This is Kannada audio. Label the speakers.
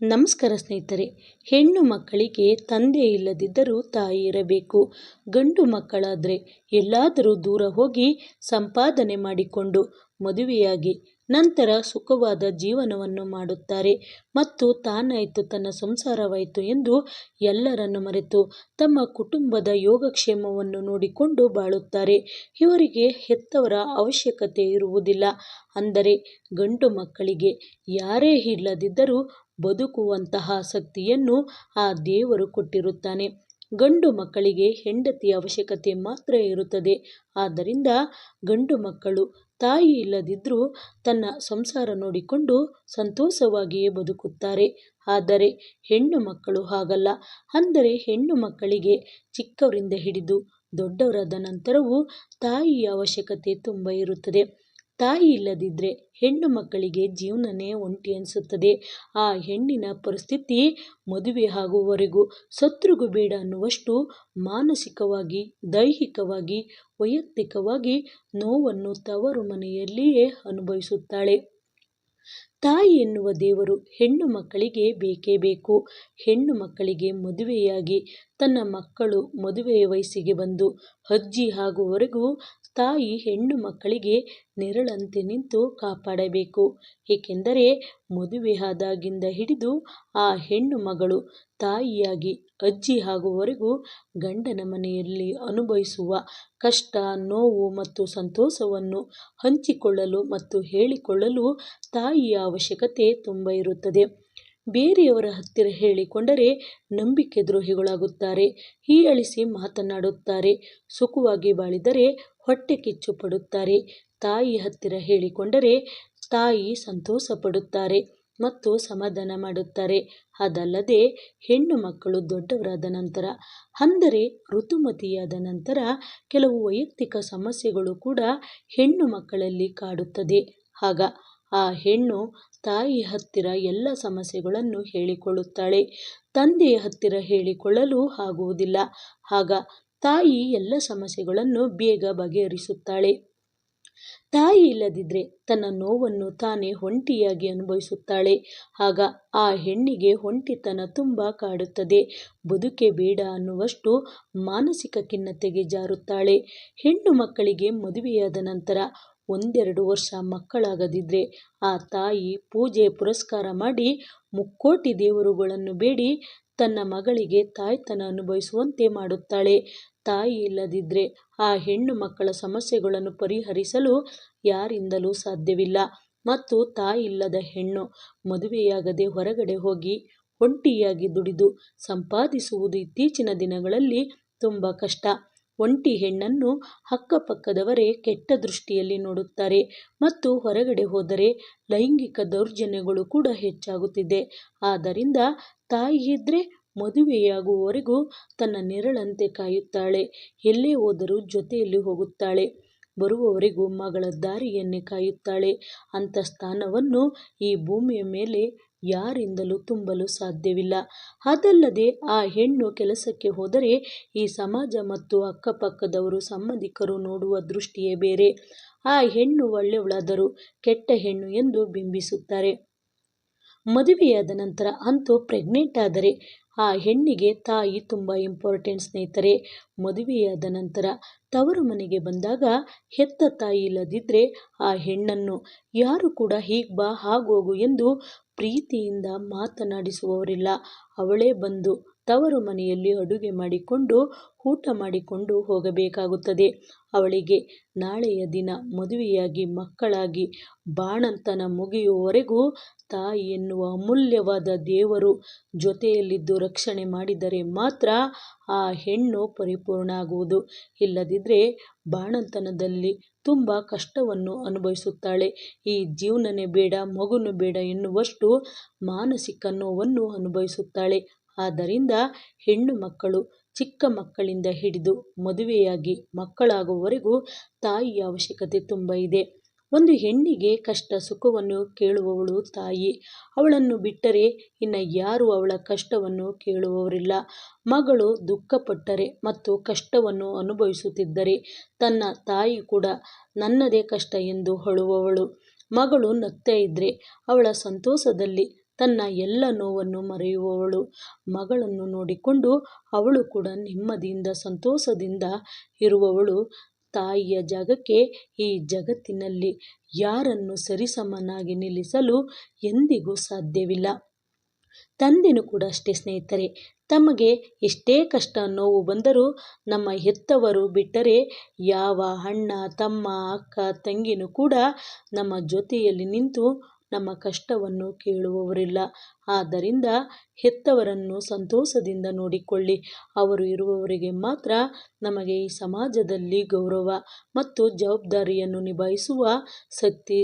Speaker 1: ನಮಸ್ಕಾರ ಸ್ನೇಹಿತರೆ, ಹೆಣ್ಣು ಮಕ್ಕಳಿಗೆ ತಂದೆ ಇಲ್ಲದಿದ್ದರೂ ತಾಯಿ ಇರಬೇಕು. ಗಂಡು ಮಕ್ಕಳಾದರೆ ಎಲ್ಲಾದರೂ ದೂರ ಹೋಗಿ ಸಂಪಾದನೆ ಮಾಡಿಕೊಂಡು ಮದುವೆಯಾಗಿ ನಂತರ ಸುಖವಾದ ಜೀವನವನ್ನು ಮಾಡುತ್ತಾರೆ. ಮತ್ತು ತಾನಾಯಿತು ತನ್ನ ಸಂಸಾರವಾಯಿತು ಎಂದು ಎಲ್ಲರನ್ನು ಮರೆತು ತಮ್ಮ ಕುಟುಂಬದ ಯೋಗಕ್ಷೇಮವನ್ನು ನೋಡಿಕೊಂಡು ಬಾಳುತ್ತಾರೆ. ಇವರಿಗೆ ಹೆತ್ತವರ ಅವಶ್ಯಕತೆ ಇರುವುದಿಲ್ಲ. ಅಂದರೆ ಗಂಡು ಮಕ್ಕಳಿಗೆ ಯಾರೇ ಇಲ್ಲದಿದ್ದರೂ ಬದುಕುವಂತಹ ಶಕ್ತಿಯನ್ನು ಆ ದೇವರು ಕೊಟ್ಟಿರುತ್ತಾನೆ. ಗಂಡು ಮಕ್ಕಳಿಗೆ ಹೆಂಡತಿಯ ಅವಶ್ಯಕತೆ ಮಾತ್ರ ಇರುತ್ತದೆ. ಆದ್ದರಿಂದ ಗಂಡು ಮಕ್ಕಳು ತಾಯಿ ಇಲ್ಲದಿದ್ದರೂ ತನ್ನ ಸಂಸಾರ ನೋಡಿಕೊಂಡು ಸಂತೋಷವಾಗಿಯೇ ಬದುಕುತ್ತಾರೆ. ಆದರೆ ಹೆಣ್ಣು ಮಕ್ಕಳು ಹಾಗಲ್ಲ. ಅಂದರೆ ಹೆಣ್ಣು ಮಕ್ಕಳಿಗೆ ಚಿಕ್ಕವರಿಂದ ಹಿಡಿದು ದೊಡ್ಡವರಾದ ನಂತರವೂ ತಾಯಿಯ ಅವಶ್ಯಕತೆ ತುಂಬ ಇರುತ್ತದೆ. ತಾಯಿ ಇಲ್ಲದಿದ್ದರೆ ಹೆಣ್ಣು ಮಕ್ಕಳಿಗೆ ಜೀವನನೇ ಒಂಟಿ ಅನಿಸುತ್ತದೆ. ಆ ಹೆಣ್ಣಿನ ಪರಿಸ್ಥಿತಿ ಮದುವೆ ಆಗುವವರೆಗೂ ಸತ್ರಿಗೂ ಬೇಡ ಅನ್ನುವಷ್ಟು ಮಾನಸಿಕವಾಗಿ, ದೈಹಿಕವಾಗಿ, ವೈಯಕ್ತಿಕವಾಗಿ ನೋವನ್ನು ತವರು ಮನೆಯಲ್ಲಿಯೇ ಅನುಭವಿಸುತ್ತಾಳೆ. ತಾಯಿ ಎನ್ನುವ ದೇವರು ಹೆಣ್ಣು ಮಕ್ಕಳಿಗೆ ಬೇಕೇ ಬೇಕು. ಹೆಣ್ಣು ಮಕ್ಕಳಿಗೆ ಮದುವೆಯಾಗಿ ತನ್ನ ಮಕ್ಕಳು ಮದುವೆಯ ವಯಸ್ಸಿಗೆ ಬಂದು ಅಜ್ಜಿ ಆಗುವವರೆಗೂ ತಾಯಿ ಹೆಣ್ಣು ಮಕ್ಕಳಿಗೆ ನೆರಳಂತೆ ನಿಂತು ಕಾಪಾಡಬೇಕು. ಏಕೆಂದರೆ ಮದುವೆಯಾದಾಗಿಂದ ಹಿಡಿದು ಆ ಹೆಣ್ಣು ಮಗಳು ತಾಯಿಯಾಗಿ ಅಜ್ಜಿ ಆಗುವವರೆಗೂ ಗಂಡನ ಮನೆಯಲ್ಲಿ ಅನುಭವಿಸುವ ಕಷ್ಟ, ನೋವು ಮತ್ತು ಸಂತೋಷವನ್ನು ಹಂಚಿಕೊಳ್ಳಲು ಮತ್ತು ಹೇಳಿಕೊಳ್ಳಲು ತಾಯಿಯ ಅವಶ್ಯಕತೆ ತುಂಬ ಇರುತ್ತದೆ. ಬೇರೆಯವರ ಹತ್ತಿರ ಹೇಳಿಕೊಂಡರೆ ನಂಬಿಕೆ ದ್ರೋಹಿಗಳಾಗುತ್ತಾರೆ. ಹೀಯಾಳಿಸಿ ಮಾತನಾಡುತ್ತಾರೆ. ಸುಖವಾಗಿ ಬಾಳಿದರೆ ಹೊಟ್ಟೆ ಕಿಚ್ಚು ಪಡುತ್ತಾರೆ. ತಾಯಿ ಹತ್ತಿರ ಹೇಳಿಕೊಂಡರೆ ತಾಯಿ ಸಂತೋಷ ಪಡುತ್ತಾರೆ ಮತ್ತು ಸಮಾಧಾನ ಮಾಡುತ್ತಾರೆ. ಅದಲ್ಲದೆ ಹೆಣ್ಣು ಮಕ್ಕಳು ದೊಡ್ಡವರಾದ ನಂತರ, ಅಂದರೆ ಋತುಮತಿಯಾದ ನಂತರ ಕೆಲವು ವೈಯಕ್ತಿಕ ಸಮಸ್ಯೆಗಳು ಕೂಡ ಹೆಣ್ಣು ಮಕ್ಕಳಲ್ಲಿ ಕಾಡುತ್ತದೆ. ಆಗ ಆ ಹೆಣ್ಣು ತಾಯಿ ಹತ್ತಿರ ಎಲ್ಲ ಸಮಸ್ಯೆಗಳನ್ನು ಹೇಳಿಕೊಳ್ಳುತ್ತಾಳೆ. ತಂದೆಯ ಹತ್ತಿರ ಹೇಳಿಕೊಳ್ಳಲು ಆಗುವುದಿಲ್ಲ. ಆಗ ತಾಯಿ ಎಲ್ಲ ಸಮಸ್ಯೆಗಳನ್ನು ಬೇಗ ಬಗೆಹರಿಸುತ್ತಾಳೆ. ತಾಯಿ ಇಲ್ಲದಿದ್ದರೆ ತನ್ನ ನೋವನ್ನು ತಾನೇ ಒಂಟಿಯಾಗಿ ಅನುಭವಿಸುತ್ತಾಳೆ. ಆಗ ಆ ಹೆಣ್ಣಿಗೆ ಒಂಟಿತನ ತುಂಬ ಕಾಡುತ್ತದೆ. ಬದುಕೆ ಬೇಡ ಅನ್ನುವಷ್ಟು ಮಾನಸಿಕ ಖಿನ್ನತೆಗೆ ಜಾರುತ್ತಾಳೆ. ಹೆಣ್ಣು ಮಕ್ಕಳಿಗೆ ಮದುವೆಯಾದ ನಂತರ ಒಂದೆರಡು ವರ್ಷ ಮಕ್ಕಳಾಗದಿದ್ದರೆ ಆ ತಾಯಿ ಪೂಜೆ ಪುರಸ್ಕಾರ ಮಾಡಿ ಮುಕ್ಕೋಟಿ ದೇವರುಗಳನ್ನು ಬೇಡಿ ತನ್ನ ಮಗಳಿಗೆ ತಾಯ್ತನ ಅನುಭವಿಸುವಂತೆ ಮಾಡುತ್ತಾಳೆ. ತಾಯಿ ಇಲ್ಲದಿದ್ದರೆ ಆ ಹೆಣ್ಣು ಮಕ್ಕಳ ಸಮಸ್ಯೆಗಳನ್ನು ಪರಿಹರಿಸಲು ಯಾರಿಂದಲೂ ಸಾಧ್ಯವಿಲ್ಲ. ಮತ್ತು ತಾಯಿಲ್ಲದ ಹೆಣ್ಣು ಮದುವೆಯಾಗದೆ ಹೊರಗಡೆ ಹೋಗಿ ಒಂಟಿಯಾಗಿ ದುಡಿದು ಸಂಪಾದಿಸುವುದು ಇತ್ತೀಚಿನ ದಿನಗಳಲ್ಲಿ ತುಂಬ ಕಷ್ಟ. ಒಂಟಿ ಹೆಣ್ಣನ್ನು ಅಕ್ಕಪಕ್ಕದವರೇ ಕೆಟ್ಟ ದೃಷ್ಟಿಯಲ್ಲಿ ನೋಡುತ್ತಾರೆ ಮತ್ತು ಹೊರಗಡೆ ಹೋದರೆ ಲೈಂಗಿಕ ದೌರ್ಜನ್ಯಗಳು ಕೂಡ ಹೆಚ್ಚಾಗುತ್ತಿದೆ. ಆದ್ದರಿಂದ ತಾಯಿ ಇದ್ದರೆ ಮದುವೆಯಾಗುವವರೆಗೂ ತನ್ನ ನೆರಳಂತೆ ಕಾಯುತ್ತಾಳೆ. ಎಲ್ಲೇ ಹೋದರೂ ಜೊತೆಯಲ್ಲಿ ಹೋಗುತ್ತಾಳೆ. ಬರುವವರೆಗೂ ಮಗಳ ದಾರಿಯನ್ನೇ ಕಾಯುತ್ತಾಳೆ. ಅಂಥ ಸ್ಥಾನವನ್ನು ಈ ಭೂಮಿಯ ಮೇಲೆ ಯಾರಿಂದಲೂ ತುಂಬಲು ಸಾಧ್ಯವಿಲ್ಲ. ಅದಲ್ಲದೆ ಆ ಹೆಣ್ಣು ಕೆಲಸಕ್ಕೆ ಹೋದರೆ ಈ ಸಮಾಜ ಮತ್ತು ಅಕ್ಕಪಕ್ಕದವರು ಸಂಬಂಧಿಕರು ನೋಡುವ ದೃಷ್ಟಿಯೇ ಬೇರೆ. ಆ ಹೆಣ್ಣು ಒಳ್ಳೆಯವಳಾದರೂ ಕೆಟ್ಟ ಹೆಣ್ಣು ಎಂದು ಬಿಂಬಿಸುತ್ತಾರೆ. ಮದುವೆಯಾದ ನಂತರ ಅಂತೂ ಪ್ರೆಗ್ನೆಂಟ್ ಆದರೆ ಆ ಹೆಣ್ಣಿಗೆ ತಾಯಿ ತುಂಬ ಇಂಪಾರ್ಟೆಂಟ್ ಸ್ನೇಹಿತರೆ. ಮದುವೆಯಾದ ನಂತರ ತವರು ಮನೆಗೆ ಬಂದಾಗ ಹೆತ್ತ ತಾಯಿ ಇಲ್ಲದಿದ್ದರೆ ಆ ಹೆಣ್ಣನ್ನು ಯಾರು ಕೂಡ ಹೀಗೆ ಬಾ ಹಾಗೋಗು ಎಂದು ಪ್ರೀತಿಯಿಂದ ಮಾತನಾಡಿಸುವವರಿಲ್ಲ. ಅವಳೇ ಬಂದು ತವರು ಮನೆಯಲ್ಲಿ ಅಡುಗೆ ಮಾಡಿಕೊಂಡು, ಊಟ ಮಾಡಿಕೊಂಡು ಹೋಗಬೇಕಾಗುತ್ತದೆ. ಅವಳಿಗೆ ನಾಳೆಯ ದಿನ ಮದುವೆಯಾಗಿ ಮಕ್ಕಳಾಗಿ ಬಾಣಂತನ ಮುಗಿಯುವವರೆಗೂ ತಾಯಿ ಎನ್ನುವ ಅಮೂಲ್ಯವಾದ ದೇವರು ಜೊತೆಯಲ್ಲಿದ್ದು ರಕ್ಷಣೆ ಮಾಡಿದರೆ ಮಾತ್ರ ಆ ಹೆಣ್ಣು ಪರಿಪೂರ್ಣ ಆಗುವುದು. ಇಲ್ಲದಿದ್ದರೆ ಬಾಣಂತನದಲ್ಲಿ ತುಂಬ ಕಷ್ಟವನ್ನು ಅನುಭವಿಸುತ್ತಾಳೆ. ಈ ಜೀವನನೇ ಬೇಡ, ಮಗುನು ಬೇಡ ಎನ್ನುವಷ್ಟು ಮಾನಸಿಕ ನೋವನ್ನು ಅನುಭವಿಸುತ್ತಾಳೆ. ಆದ್ದರಿಂದ ಹೆಣ್ಣು ಮಕ್ಕಳು ಚಿಕ್ಕ ಮಕ್ಕಳಿಂದ ಹಿಡಿದು ಮದುವೆಯಾಗಿ ಮಕ್ಕಳಾಗುವವರೆಗೂ ತಾಯಿಯ ಅವಶ್ಯಕತೆ ತುಂಬ ಇದೆ. ಒಂದು ಹೆಣ್ಣಿಗೆ ಕಷ್ಟ ಸುಖವನ್ನು ಕೇಳುವವಳು ತಾಯಿ. ಅವಳನ್ನು ಬಿಟ್ಟರೆ ಇನ್ನು ಯಾರು ಅವಳ ಕಷ್ಟವನ್ನು ಕೇಳುವವರಿಲ್ಲ. ಮಗಳು ದುಃಖಪಟ್ಟರೆ ಮತ್ತು ಕಷ್ಟವನ್ನು ಅನುಭವಿಸುತ್ತಿದ್ದರೆ ತನ್ನ ತಾಯಿ ಕೂಡ ನನ್ನದೇ ಕಷ್ಟ ಎಂದು ಹೊಳುವವಳು. ಮಗಳು ನಗ್ತಾ ಇದ್ದರೆ ಅವಳ ಸಂತೋಷದಲ್ಲಿ ತನ್ನ ಎಲ್ಲ ನೋವನ್ನು ಮರೆಯುವವಳು. ಮಗಳನ್ನು ನೋಡಿಕೊಂಡು ಅವಳು ಕೂಡ ನೆಮ್ಮದಿಯಿಂದ, ಸಂತೋಷದಿಂದ ಇರುವವಳು. ತಾಯಿಯ ಜಾಗಕ್ಕೆ ಈ ಜಗತ್ತಿನಲ್ಲಿ ಯಾರನ್ನು ಸರಿಸಮನಾಗಿ ನಿಲ್ಲಿಸಲು ಎಂದಿಗೂ ಸಾಧ್ಯವಿಲ್ಲ. ತಂದೆನೂ ಕೂಡ ಅಷ್ಟೇ ಸ್ನೇಹಿತರೆ. ತಮಗೆ ಎಷ್ಟೇ ಕಷ್ಟ ನೋವು ಬಂದರೂ ನಮ್ಮ ಹೆತ್ತವರು ಬಿಟ್ಟರೆ ಯಾವ ಅಣ್ಣ, ತಮ್ಮ, ಅಕ್ಕ, ತಂಗಿನೂ ಕೂಡ ನಮ್ಮ ಜೊತೆಯಲ್ಲಿ ನಿಂತು ನಮ್ಮ ಕಷ್ಟವನ್ನು ಕೇಳುವವರಿಲ್ಲ. ಆದ್ದರಿಂದ ಹೆತ್ತವರನ್ನು ಸಂತೋಷದಿಂದ ನೋಡಿಕೊಳ್ಳಿ. ಅವರು ಇರುವವರಿಗೆ ಮಾತ್ರ ನಮಗೆ ಈ ಸಮಾಜದಲ್ಲಿ ಗೌರವ ಮತ್ತು ಜವಾಬ್ದಾರಿಯನ್ನು ನಿಭಾಯಿಸುವ ಶಕ್ತಿ